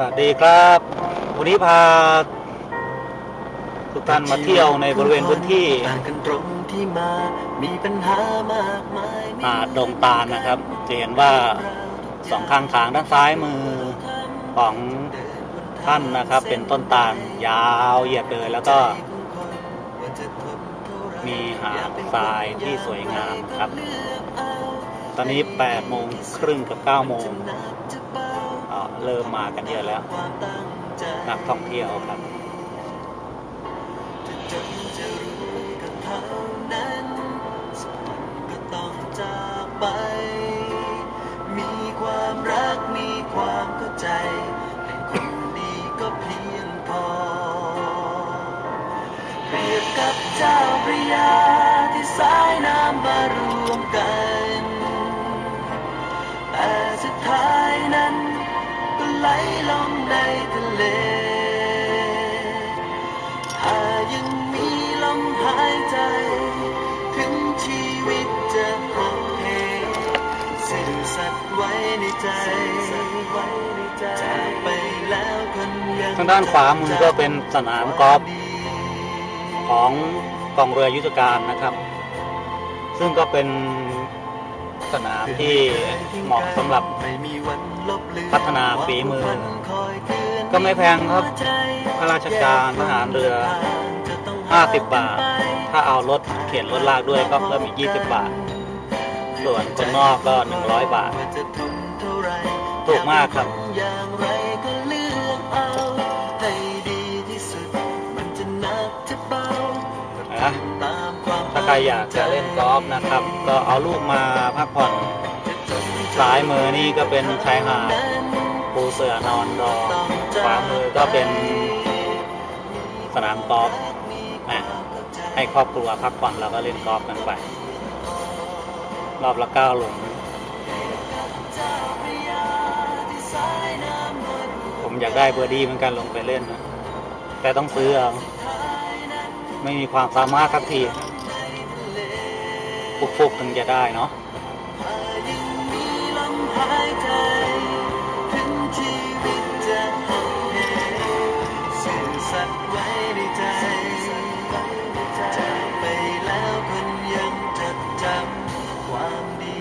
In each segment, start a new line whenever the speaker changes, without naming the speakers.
วัสดีครับ วันนี้พาทุกท่านมาเที่ยวในบริเวณพื้นที่
ต่างกันตรงที่มามีปัญหามากมาย
หาดดงตาลนะครับ จะเห็นว่าสองข้างทางด้านซ้ายมือของท่านนะครับ เป็นต้นตาลยาวเหยียดเลยแล้วก็ มีหาดทรายที่สวยงามครับ ตอนนี้8โมงครึ่งกับ9โมงอ่า เริ่มมากันเยอะแล้ว นักท่องเที่ยวครับ
มีความรักมีความเข้าใจให้คนดีก็เพียงพอ เปรียบกับเจ้าพระยาที่สายน้ำมารวมกัน เลถ้ายังมีลมหายใจ ถึงชีวิตจะหดเหสิ้นสัตว์ไว้ในใจ จากไปแล้วคนยัง
ทางด้านขวามือก็เป็นสนามกอล์ฟของกองเรือยุทธการนะครับ ซึ่งก็เป็น สนามที่เหมาะสำหรับพัฒนาฝีมือ ก็ไม่แพงครับข้าราชการทหารเรือ 50 บาท ถ้าเอารถเข็นรถลากด้วยก็เพิ่มอีก 20 บาท ส่วนคนนอกก็ 100 บาท ถูกมากครับ ถ้าใครอยากจะเล่นกอล์ฟนะครับ ก็เอาลูกมาพักผ่อนซ้ายมือนี่ก็เป็นชายหาดปูเสือนอนรอขวามือก็เป็นสนามกอล์ฟนะให้ครอบครัวพักผ่อนแล้วก็เล่นกอล์ฟกันไปรอบละเก้าหลุมผมอยากได้เบอร์ดี้เหมือนกันลงไปเล่นนะ แต่ต้องซื้อเอาไม่มีความสามารถสักที ฟุกๆถึงจะได้เนาะ
ยังมีลมหายใจถึงชีวิตจะหดเหสิ้นสัตว์ไว้ในจจากไปแล้วคนามดี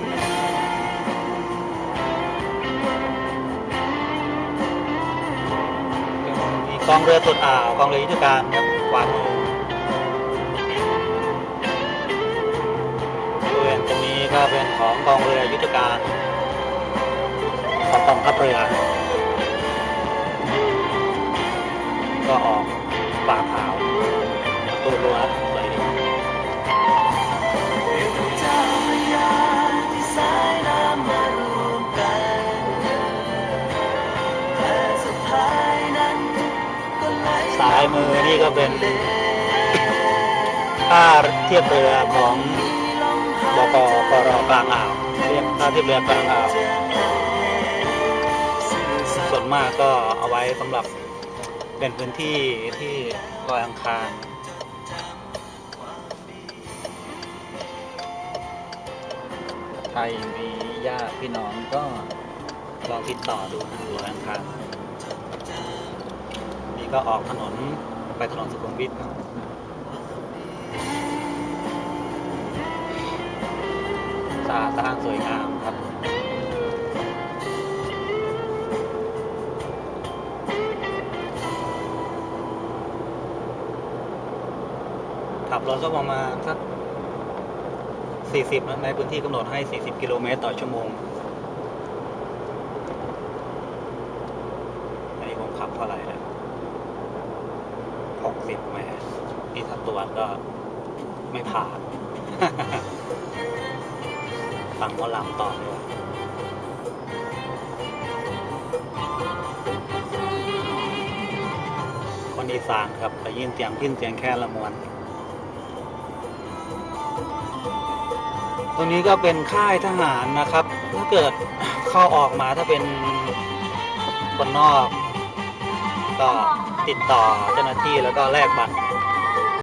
มีกองเรือตรวจอ่าวกองเรือยุทธการครับขวามือ นี้ก็เป็นของกองเรือยุทธการของกองทัพเรือก็ออกป่าขาวประตูรั้วสวยดี
เจ้าพระยาที่สายน้ำมารวมกันแต่สุดท้ายนั้นก็ไหล
ซ้ายมือนี่ก็เป็นท่าเทียบเรือของ บกกรกลางอ่าวเรียกท่าเทียบเรือกลางอ่าวส่วนมากก็เอาไว้สำหรับเป็นพื้นที่ที่ลอยอังคารใครมีญาติพี่น้องก็ลองติดต่อดูนะลอยอังคารนี่ก็ออกถนนไปถนนสุขุมวิทครับ สะอาดสะอ้านสวยงามครับขับรถก็ประมาณสัก 40นะในพื้นที่กำหนดให้ 40 กิโลเมตรต่อชั่วโมง อันนี้ผมขับเท่าไหร่แล้ว60แหมนี่ถ้าตรวจก็ไม่ผ่าน ฟังหมอลำต่อเลยคนอีสานครับไปยินเสียงพิ้นเสียงแค่ละมวน ตรงนี้ก็เป็นค่ายทหารนะครับ ถ้าเกิดเข้าออกมาถ้าเป็นคนนอก ก็ติดต่อเจ้าหน้าที่แล้วก็แลกบัตร